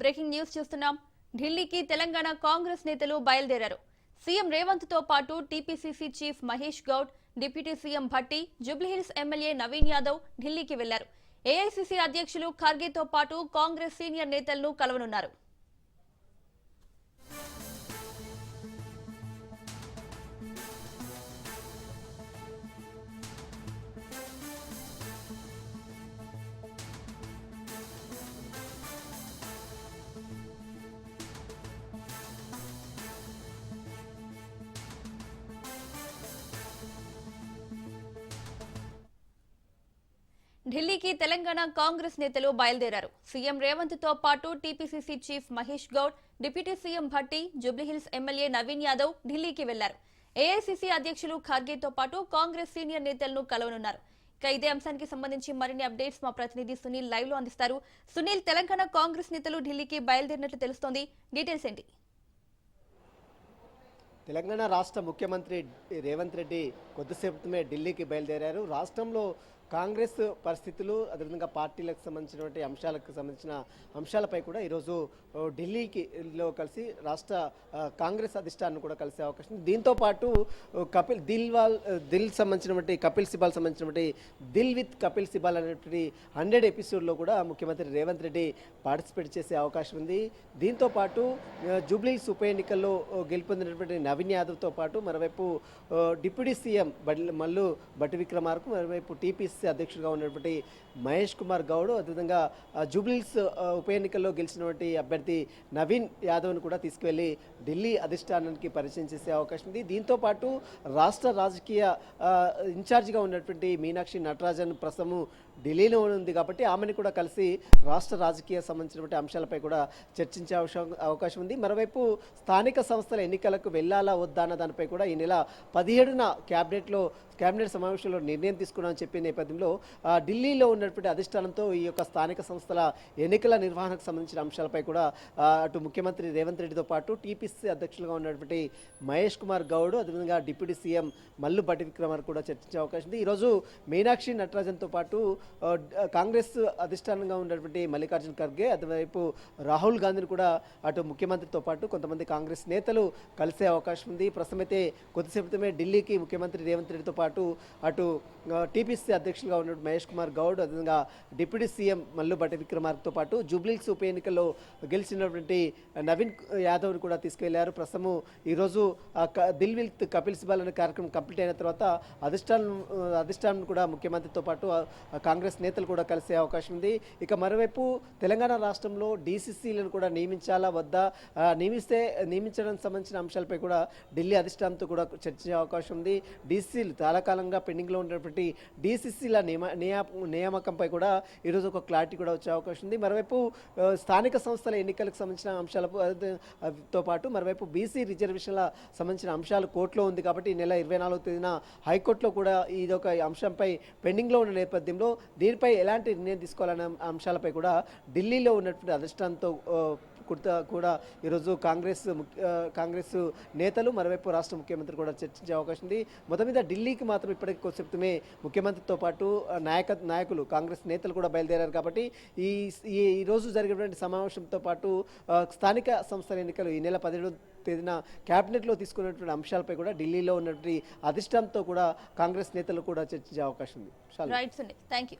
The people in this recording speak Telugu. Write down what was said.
బ్రేకింగ్ న్యూస్ చూస్తున్నాం. ఢిల్లీకి తెలంగాణ కాంగ్రెస్ నేతలు బయలుదేరారు. సీఎం రేవంత్తో పాటు TPCC chief Mahesh Goud deputy CM Bhatti Jubilee Hills MLA Naveen Yadav ఢిల్లీకి వెళ్ళారు. ఏఐసీసీ అధ్యక్షులు ఖర్గేతో పాటు కాంగ్రెస్ సీనియర్ నేతలను కలవనున్నారు. ఢిల్లీకి తెలంగాణ కాంగ్రెస్ నేతలు బయలుదేరారు. సీఎం రేవంత్తో పాటు TPCC chief Mahesh Goud deputy CM Bhatti Jubilee Hills MLA Naveen Yadav ఢిల్లీకి వెళ్ళారు. ఏఐసీసీ అధ్యక్షులు ఖార్గేతో పాటు కాంగ్రెస్ సీనియర్ నేతలను కలవనున్నారు. ఇక ఇదే అంశానికి సంబంధించి మరిన్ని అప్డేట్స్ మా ప్రతినిధి సునీల్ లైవ్లో అందిస్తారు. సునీల్ తెలంగాణ కాంగ్రెస్ నేతలు ఢిల్లీకి బయలుదేరినట్లు తెలుస్తోంది. డీటెయిల్స్ ఏంటి? తెలంగాణ రాష్ట్ర ముఖ్యమంత్రి రేవంత్ రెడ్డి కొద్దిసేపు ఢిల్లీకి బయలుదేరారు. రాష్ట్రంలో కాంగ్రెస్ పరిస్థితులు అదేవిధంగా పార్టీలకు సంబంధించినటువంటి అంశాలకు సంబంధించిన అంశాలపై కూడా ఈరోజు ఢిల్లీకి లో కలిసి రాష్ట్ర కాంగ్రెస్ అధిష్టానం కూడా కలిసే అవకాశం ఉంది. దీంతో పాటు కపిల్ దిల్వాల్ దిల్ సంబంధించినటువంటి కపిల్ సిబాల్ సంబంధించినటువంటి దిల్ విత్ కపిల్ సిబాల్ అనేటువంటి హండ్రెడ్ ఎపిసోడ్లో కూడా ముఖ్యమంత్రి రేవంత్ రెడ్డి పార్టిసిపేట్ చేసే అవకాశం ఉంది. దీంతో పాటు జూబ్లీస్ ఉప ఎన్నికల్లో గెలుపొందినటువంటి నవీన్ యాదవ్తో పాటు మరోవైపు డిప్యూటీ సీఎం బడి మల్లు బట్టి విక్రమార్కు మరోవైపు టీపీసీ అధ్యక్షుడిగా ఉన్నటువంటి మహేష్ కుమార్ గౌడ్ అదేవిధంగా జూబ్లీస్ ఉప ఎన్నికల్లో గెలిచినటువంటి అభ్యర్థి నవీన్ యాదవ్ను కూడా తీసుకువెళ్ళి ఢిల్లీ అధిష్టానానికి పరిచయం చేసే అవకాశం ఉంది. దీంతో పాటు రాష్ట్ర రాజకీయ ఇన్ఛార్జిగా ఉన్నటువంటి మీనాక్షి నటరాజన్ ప్రస్తుతము ఢిల్లీలో ఉంది కాబట్టి ఆమెను కూడా కలిసి రాష్ట్ర రాజకీయ సంబంధించినటువంటి అంశాలపై కూడా చర్చించే అవకాశం అవకాశం ఉంది. మరోవైపు స్థానిక సంస్థల ఎన్నికలకు వెళ్ళాలా వద్దా అన్న దానిపై కూడా ఈ నెల పదిహేడున క్యాబినెట్లో కేబినెట్ సమావేశంలో నిర్ణయం తీసుకున్నామని చెప్పి నేపథ్యంలో నేపథ్యంలో ఢిల్లీలో ఉన్నటువంటి అధిష్టానంతో ఈ యొక్క స్థానిక సంస్థల ఎన్నికల నిర్వహణకు సంబంధించిన అంశాలపై కూడా అటు ముఖ్యమంత్రి రేవంత్ రెడ్డితో పాటు టీపీసీ అధ్యక్షులుగా ఉన్నటువంటి మహేష్ కుమార్ గౌడ్ అదేవిధంగా డిప్యూటీ సీఎం మల్లు భట్టి విక్రమార్ కూడా చర్చించే అవకాశం ఉంది. ఈరోజు మీనాక్షి నటరాజన్తో పాటు కాంగ్రెస్ అధిష్టానంగా ఉన్నటువంటి మల్లికార్జున్ ఖర్గే అటువైపు రాహుల్ గాంధీని కూడా అటు ముఖ్యమంత్రితో పాటు కొంతమంది కాంగ్రెస్ నేతలు కలిసే అవకాశం ఉంది. ప్రస్తుతమైతే అయితే ఢిల్లీకి ముఖ్యమంత్రి రేవంత్ రెడ్డితో పాటు అటు టీపీసీ అధ్యక్షులుగా ఉన్న మహేష్ కుమార్ గౌడ్ అదేవిధంగా డిప్యూటీ సీఎం మల్లు భట్టి విక్రమార్కతో పాటు జూబ్లీస్ ఉప ఎన్నికల్లో గెలిచినటువంటి నవీన్ యాదవ్ని కూడా తీసుకువెళ్ళారు ప్రస్తుతము ఈరోజు దిల్ విల్త్ కపిల్ సిబాల్ అనే కార్యక్రమం కంప్లీట్ అయిన తర్వాత అధిష్టానం అధిష్టానం కూడా ముఖ్యమంత్రితో పాటు కాంగ్రెస్ నేతలు కూడా కలిసే అవకాశం ఉంది. ఇక మరోవైపు తెలంగాణ రాష్ట్రంలో డీసీసీలను కూడా నియమించాలా వద్దా? నియమిస్తే నియమించడానికి సంబంధించిన అంశాలపై కూడా ఢిల్లీ అధిష్టానంతో కూడా చర్చించే అవకాశం ఉంది. డీసీలు చాలా కాలంగా పెండింగ్లో ఉన్నటువంటి డీసీసీ డీసీసీల నియమ నియామకంపై కూడా ఈరోజు ఒక క్లారిటీ కూడా వచ్చే అవకాశం ఉంది. మరోవైపు స్థానిక సంస్థల ఎన్నికలకు సంబంధించిన అంశాలతో పాటు మరోవైపు బీసీ రిజర్వేషన్ల సంబంధించిన అంశాలు కోర్టులో ఉంది కాబట్టి ఈ నెల ఇరవై నాలుగో తేదీన హైకోర్టులో కూడా ఇది ఒక అంశంపై పెండింగ్లో ఉన్న నేపథ్యంలో దీనిపై ఎలాంటి నిర్ణయం తీసుకోవాలనే అంశాలపై కూడా ఢిల్లీలో ఉన్నటువంటి అధిష్టానంతో కుర్త కూడా ఈరోజు కాంగ్రెస్ ముఖ్య- కాంగ్రెస్ నేతలు మరోవైపు రాష్ట్ర ముఖ్యమంత్రి కూడా చర్చించే అవకాశం ఉంది. మొత్తం మీద ఢిల్లీకి మాత్రం ఇప్పటికి కొద్దిసేపమే ముఖ్యమంత్రితో పాటు నాయక నాయకులు కాంగ్రెస్ నేతలు కూడా బయలుదేరారు కాబట్టి ఈ ఈ రోజు జరిగినటువంటి సమావేశంతో పాటు స్థానిక సంస్థల ఎన్నికలు ఈ నెల పదిహేడు తేదీన క్యాబినెట్లో తీసుకున్నటువంటి అంశాలపై కూడా ఢిల్లీలో ఉన్నటువంటి అధిష్టానంతో కూడా కాంగ్రెస్ నేతలు కూడా చర్చించే అవకాశం ఉంది. చాలా థ్యాంక్ యూ